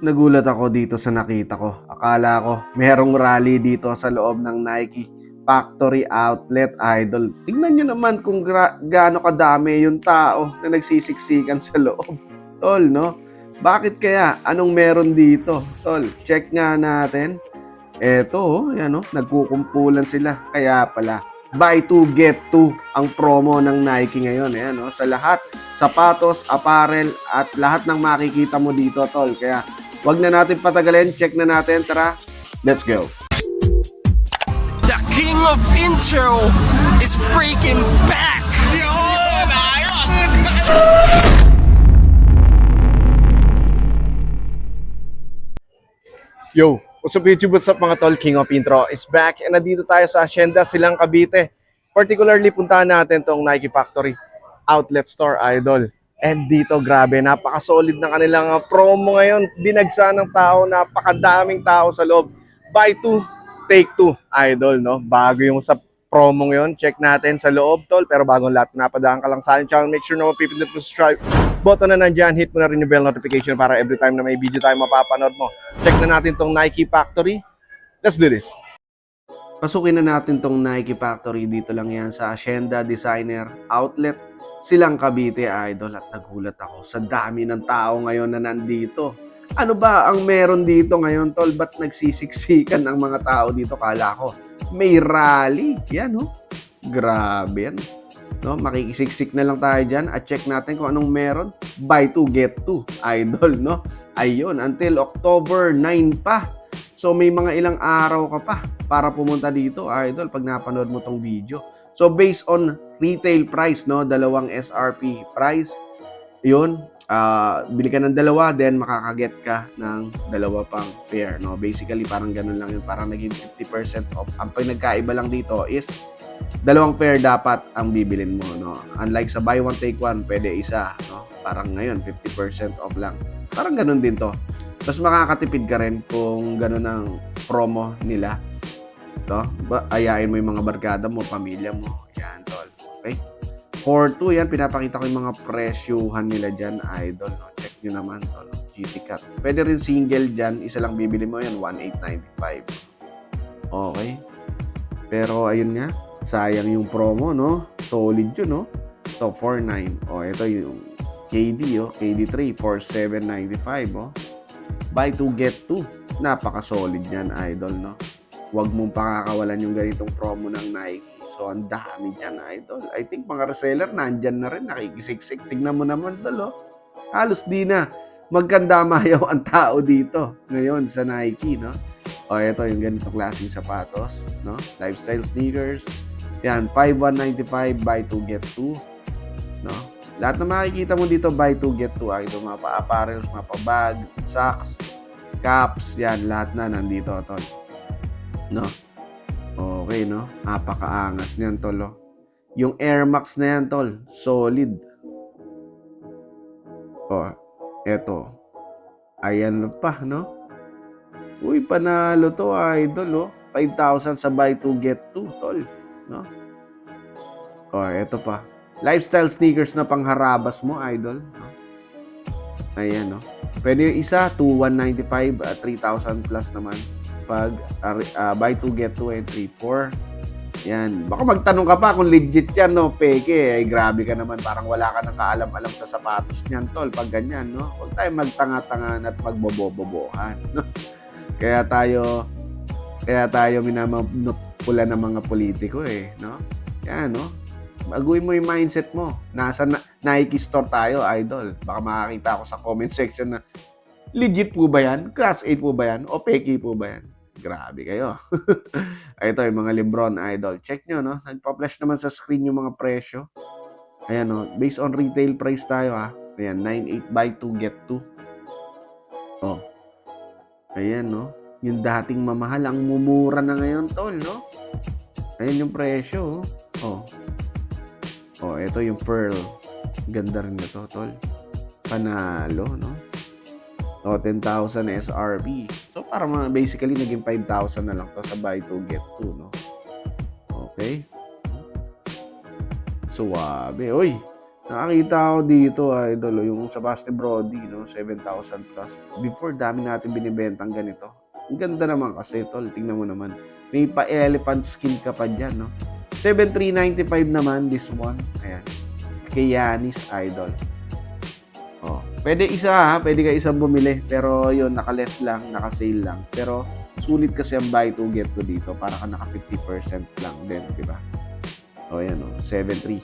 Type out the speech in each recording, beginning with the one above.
Nagulat ako dito sa nakita ko. Akala ko merong rally dito sa loob ng Nike Factory Outlet Idol. Tingnan nyo naman kung gra- gaano kadami yung tao na nagsisiksikan sa loob. Tol, no? Bakit kaya? Anong meron dito? Tol, check nga natin. Eto, yan oh, nagkukumpulan sila. Kaya pala, buy two get two ang promo ng Nike ngayon. Ayan oh, sa lahat, sapatos, apparel, at lahat ng makikita mo dito, tol. Kaya, wag na natin patagalin. Check na natin. Tara, let's go. The king of intro is freaking back! Yo, what's up YouTube? What's up mga tol? King of Intro is back and nandito tayo sa Hacienda Silang Cavite. Particularly puntahan natin tong Nike Factory Outlet Store Idol. And dito, grabe, napaka-solid ng kanilang uh, promo ngayon. Dinagsa ng tao, napakadaming tao sa loob. Buy two, take two, Idol, no? Bago yung sa promo ngayon. Check natin sa loob, tol. Pero bagong lahat, napadaan ka lang sa channel. Make sure na mapipindot mo subscribe button na nandyan. Hit mo na rin yung bell notification para every time na may video tayo mapapanood mo. Check na natin tong Nike Factory. Let's do this. Pasukin na natin tong Nike Factory. Dito lang yan sa Hacienda Designer Outlet. Silang Cavite Idol at nagulat ako sa dami ng tao ngayon na nandito. Ano ba ang meron dito ngayon, tol? Ba't nagsisiksikan ang mga tao dito? Kala ko, may rally. Yan, oh. Grabe yan. No, makikisiksik na lang tayo diyan at check natin kung anong meron. Buy two get two, idol, no? Ayun, until October 9 pa. So may mga ilang araw ka pa para pumunta dito, idol, pag napanood mo tong video. So based on retail price, no, dalawang SRP price, yun, ah, bili ka ng dalawa, then makakaget ka ng dalawa pang pair, no? Basically, parang ganun lang yun, parang naging 50% off. Ang pinagkaiba lang dito is dalawang pair dapat ang bibilin mo, no? Unlike sa buy one take one, pwede isa, no? Parang ngayon 50% off lang. Parang ganun din to. Tapos makakatipid ka rin kung ganun ang promo nila. No? Ba, ayain mo yung mga barkada mo, pamilya mo. Yan, tol. Okay? For 2, yan, pinapakita ko yung mga presyuhan nila dyan, idol. No? Check nyo naman, tol. GT Cut. Pwede rin single dyan, isa lang bibili mo yan, 1,895. Okay? Pero, ayun nga, sayang yung promo, no? Solid yun, no? So, 4.9. O, ito yung KD, oh. KD3, 4.795, oh. Buy 2, get 2. Napaka-solid yan, idol, no? Huwag mong pakakawalan yung ganitong promo ng Nike. So, ang dami dyan, idol. I think mga reseller, nandyan na rin, nakikisiksik. Tingnan mo naman, tol, oh. Halos di na. Magkandamayaw ang tao dito ngayon sa Nike, no? O, ito yung ganito klaseng sapatos, no? Lifestyle sneakers. Yan, 5,195, buy 2, get 2. No? Lahat na makikita mo dito, buy 2, get 2. Ay, ito mga pa-apparels, mga pa-bag, socks, caps, yan, lahat na nandito, tol. No? Okay, no? Napakaangas niyan, tol, oh. Yung Air Max na yan, tol, solid. Oh, eto. Ayan pa, no? Uy, panalo to, idol, oh. 5,000 sa buy 2, get 2, tol. No? Oh, eto pa. Lifestyle sneakers na pangharabas mo, idol. No? Ayan, no? Pwede yung isa, 2,195, uh, 3,000 plus naman. Pag uh, buy 2, get 2, and 3, 4. Yan. Baka magtanong ka pa kung legit yan, no? Peke. Ay, grabe ka naman. Parang wala ka nang kaalam-alam sa sapatos niyan, tol. Pag ganyan, no? Huwag tayo magtanga-tangan at magbobobobohan, no? Kaya tayo, kaya tayo minamapula ng mga politiko, eh, no? Yan, no? Baguhin mo yung mindset mo. Nasa na- Nike store tayo, idol. Baka makakita ako sa comment section na legit po ba yan? Class 8 po ba yan? O peki po ba yan? Grabe kayo. Ito yung mga Lebron idol. Check nyo, no? Nagpa-flash naman sa screen yung mga presyo. Ayan, no? Based on retail price tayo, ha? Ayan, 98 buy 2, get 2. Oh. Ayan, no? Yung dating mamahal, ang mumura na ngayon, tol, no? Ayan yung presyo, oh. Oh, ito yung pearl. Ganda rin nito, tol. Panalo, no? O, 10,000 SRP. So, parang mga basically naging 5,000 na lang to sa buy 2, get 2, no? Okay? Suwabe. Uy, Nakakita ako dito, idol, oh, yung sa Basti Brody, no, 7,000 plus. Before, dami natin binibentang ganito. Ang ganda naman kasi, tol. Tingnan mo naman. May pa-elephant skin ka pa dyan, no? 7,395 naman, this one. Ayan. Kay Yanis, idol. Oh, pwede isa ha, pwede ka isang bumili. Pero yun, naka-less lang, naka-sale lang. Pero sulit kasi ang buy to get to dito para ka naka 50% lang din, di ba? O yan o, 7.3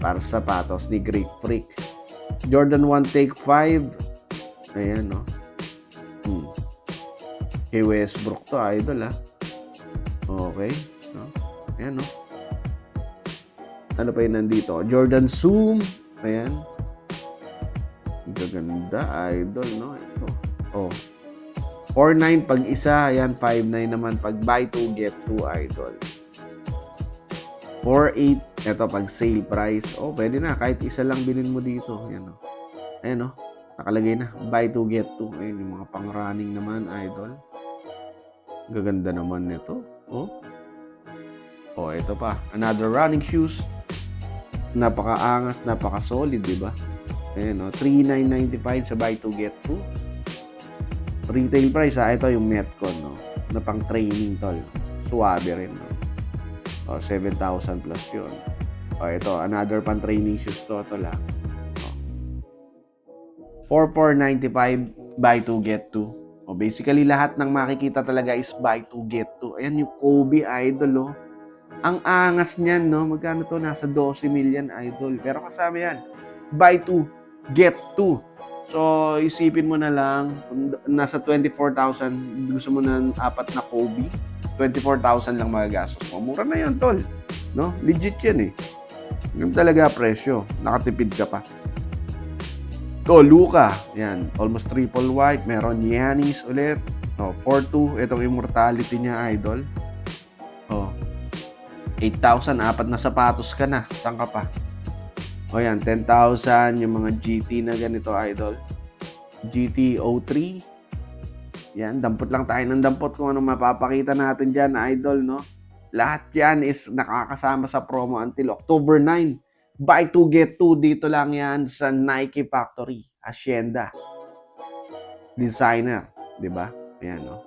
para sa sapatos ni Greek Freak. Jordan 1 Take 5. Ayan o. Hmm. Kay Westbrook to, idol ha. Okay. No? Ayan o. Ano pa yun nandito? Jordan Zoom. Ayan. Gaganda, idol, no? Ito. Oh. 4.9 pag isa, ayan, 5.9 naman pag buy two, get two, idol. 4.8, ito pag sale price. Oh, pwede na, kahit isa lang bilhin mo dito. Ayan, oh. Ayan, oh. Nakalagay na, buy two, get two. Ayan, yung mga pang-running naman, idol. Gaganda naman nito. Oh. Oh, ito pa. Another running shoes. Napakaangas, napaka-solid, di ba? Ayan, oh. 3,995 sa buy two, get two retail price ha, ito yung Metcon no, na pang training tol. Suwabe rin no. O, 7,000 plus yun. O, ito, another pang training shoes to, tol ha. O. 4,495 buy two get two. O, basically lahat ng makikita talaga is buy two get two. Ayan yung Kobe idol oh. Ang angas niyan no, magkano to? Nasa 12 million idol. Pero kasama yan, buy two get two. So, isipin mo na lang, nasa 24,000, gusto mo ng apat na Kobe, 24,000 lang magagastos mo. Mura na yun, tol. No? Legit yan eh. Yung talaga presyo. Nakatipid ka pa. To, Luka. Yan. Almost triple white. Meron Yanis ulit. Oh, 4-2. Itong immortality niya, idol. Oh. 8,000. Apat na sapatos ka na. Saan ka pa? O yan, 10,000 yung mga GT na ganito, idol. GT 03. Yan, dampot lang tayo ng dampot kung ano mapapakita natin dyan, idol, no? Lahat yan is nakakasama sa promo until October 9. Buy 2, get 2. Dito lang yan sa Nike Factory, Hacienda. Designer, di ba? Ayan, no?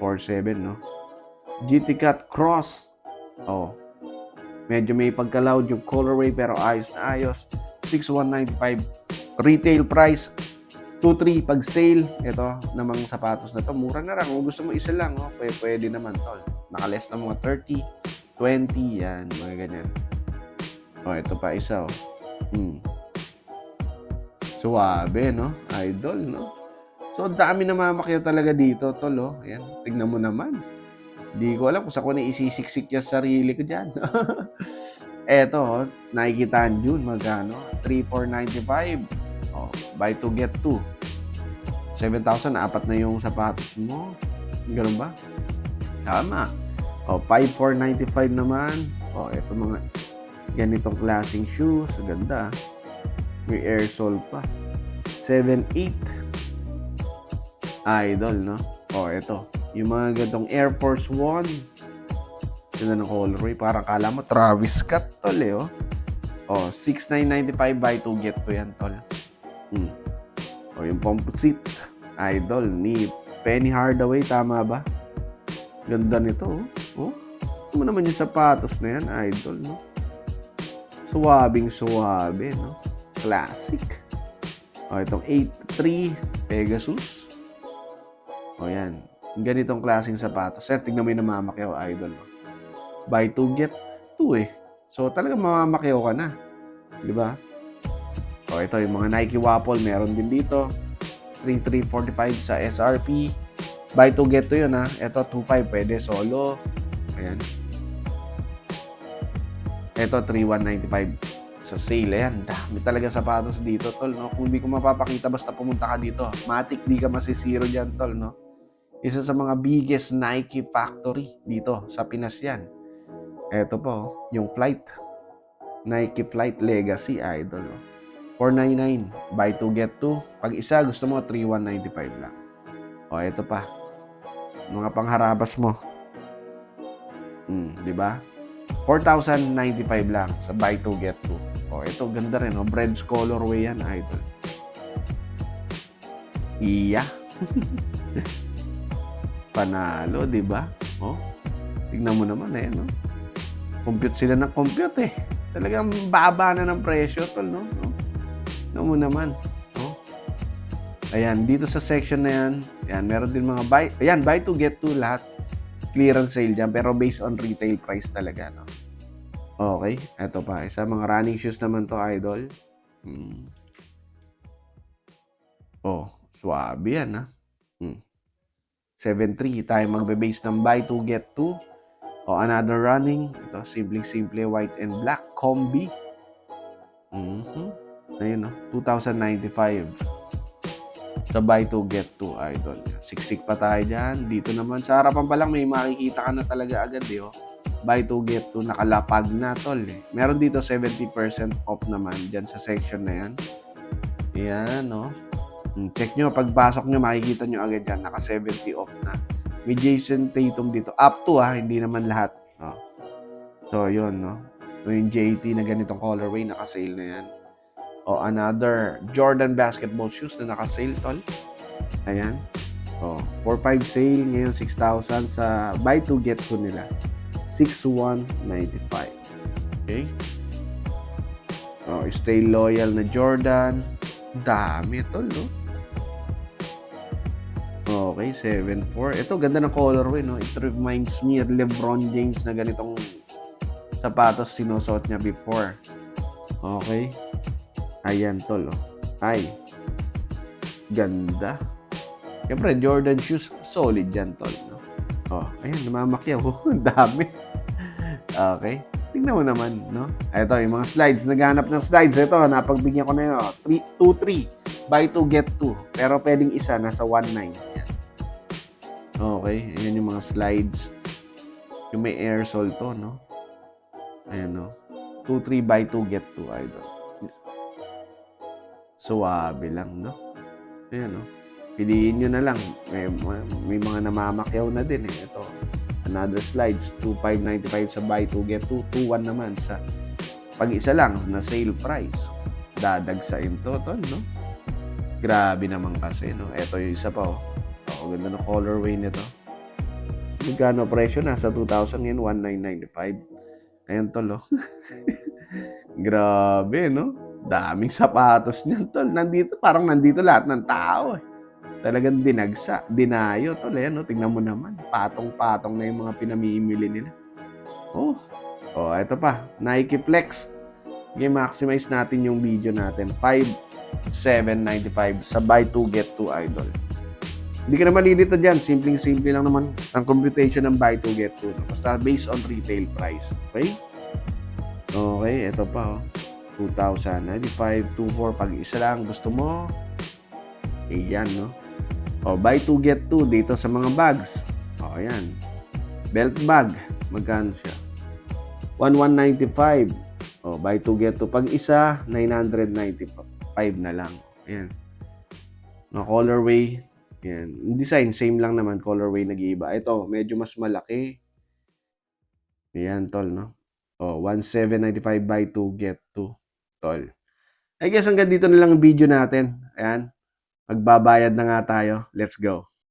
47, no? GT Cut Cross. Oh, Medyo may pagka-loud yung colorway pero ayos na ayos. 6195 retail price. 23 pag sale. Ito namang sapatos na to. Mura na lang. Kung gusto mo isa lang, oh, pwede, pwede naman tol. Nakaless na mga 30, 20, yan, mga ganyan. Oh, ito pa isa, oh. Hmm. Suwabe, no? Idol, no? So, dami na mamakyaw talaga dito, tol, oh. Ayan, tignan mo naman. Di ko alam kung sa ko na isisiksik yung sarili ko dyan. Eto, oh, nakikita June, magkano? 3,495. Oh, buy two, get two. 7,000, apat na yung sapatos mo. Ganun ba? Tama. Oh, 5,495 naman. Oh, eto mga ganitong klaseng shoes. Ganda. May air sole pa. 7,8. Idol, no? Oh, eto. Yung mga gantong Air Force One. Ganda ng colorway. Parang kala mo Travis Scott, tol, eh, oh. Oh, 6,995 buy two get to yan, tol. Hmm. O, yung composite idol ni Penny Hardaway, tama ba? Ganda nito, oh. Oh, ano naman yung sapatos na yan, idol, no? Suwabing suwabe, no? Classic. O, itong 8-3 Pegasus. O, yan. Ganitong klaseng sapatos. Eh, tignan mo yung namamakyaw, idol. Buy two, get two, eh. So, talagang mamamakyaw ka na. Di ba? O, ito, yung mga Nike Waffle, meron din dito. 3345 sa SRP. Buy two, get two yun, ha. Ito, 25, pwede solo. Ayan. Ito, 3195 sa sale. Ayan, dami talaga sapatos dito, tol, no? Kung hindi ko mapapakita, basta pumunta ka dito. Matik, di ka masisiro dyan, tol, no? Isa sa mga biggest Nike factory dito sa Pinas yan. Ito po, yung flight. Nike Flight Legacy Idol. oh. 499. Buy two, get two. Pag isa, gusto mo, 3195 lang. O, ito pa. Mga pangharabas mo. Hmm, di ba? 4,095 lang sa buy two get two. Oh, ito ganda rin, oh. Breads colorway yan, idol. Iya. Panalo, di ba? Oh. Tignan mo naman eh, no? Compute sila ng compute eh. Talagang baba na ng presyo, tol, no? no? Tignan mo naman. No? Ayan, dito sa section na yan, ayan, meron din mga buy, ayan, buy to get to lahat. Clearance sale dyan, pero based on retail price talaga, no? Okay, eto pa. Isa mga running shoes naman to, idol. Hmm. Oh, swabe yan, ha? Hmm. 7.3 tayo magbe-base ng buy to get to. O another running. Ito, simple-simple white and black combi. Mhm. Ayun, no? 2,095 sa buy to get to, idol. Siksik pa tayo dyan. Dito naman, sa harapan pa lang, may makikita ka na talaga agad, eh, oh. Buy to get to, nakalapag na, tol, eh. Meron dito 70% off naman dyan sa section na yan. Ayan, no? Hmm, Check nyo, pagpasok nyo, makikita nyo agad yan, naka 70 off na. May Jason Tatum dito. Up to, ha, hindi naman lahat. Oh. So, yun, no? So, yung JT na ganitong colorway, naka-sale na yan. O, another Jordan basketball shoes na naka-sale, tol. Ayan. O, 4-5 sale, ngayon 6,000 sa buy to get to nila. 6,195. Okay? O, stay loyal na Jordan. Dami, tol, no? Okay, 7-4. Ito, ganda ng colorway, no? It reminds me of LeBron James na ganitong sapatos sinusuot niya before. Okay. Ayan, tol, oh. Ay. Ganda. Siyempre, Jordan shoes, solid yan, tol, no? Oh, ayan, namamakyaw. Ang dami. Okay. Tingnan mo naman, no? Ito, yung mga slides. Naghanap ng slides. Ito, napagbigyan ko na yun. 2-3. Buy 2, get 2. Pero pwedeng isa, nasa 1-9. Yan. Okay. Ayan yung mga slides. Yung may air sole to, no? Ayan, no? 2-3, buy 2, get 2, idol. Suwabe lang, no? Ayan, no? Piliin nyo na lang. May, may mga namamakyaw na din, eh. Ito. Another slides, 2,595 sa buy 2, get 2. 2,1 naman sa pag isa lang na sale price. Dadagsain to, to, no? Grabe naman kasi, no? Ito yung isa pa, oh. Oh, ganda ng colorway nito. Magkano presyo? Nasa 2,000 yan, 1,995. Ayan, tol, oh. Grabe, no? Daming sapatos niyan, tol. Nandito, parang nandito lahat ng tao, eh. Talagang dinagsa, dinayo, tol. Ayan, no? Tingnan mo naman. Patong-patong na yung mga pinamimili nila. Oh. Oh, ito pa. Nike Flex. Okay, maximize natin yung video natin. 5,795 sa buy 2, get 2 idol. Hindi ka na malilito dyan. Simpleng-simple lang naman ang computation ng buy 2, get 2. Basta based on retail price. Okay? Okay, ito pa. Oh. 2,095, 24. Pag isa lang gusto mo, eh no? O, buy 2, get 2 dito sa mga bags. O, ayan. Belt bag. Magkano siya? 1,195. O, buy 2, get 2. Pag isa, 995 na lang. Ayan. No, colorway. Yung Design, same lang naman. Colorway nag-iiba. Ito, medyo mas malaki. Ayan, tol, no? O, 1,795 buy 2, get 2. Tol. I guess hanggang dito na lang ang video natin. Ayan. Magbabayad na nga tayo. Let's go.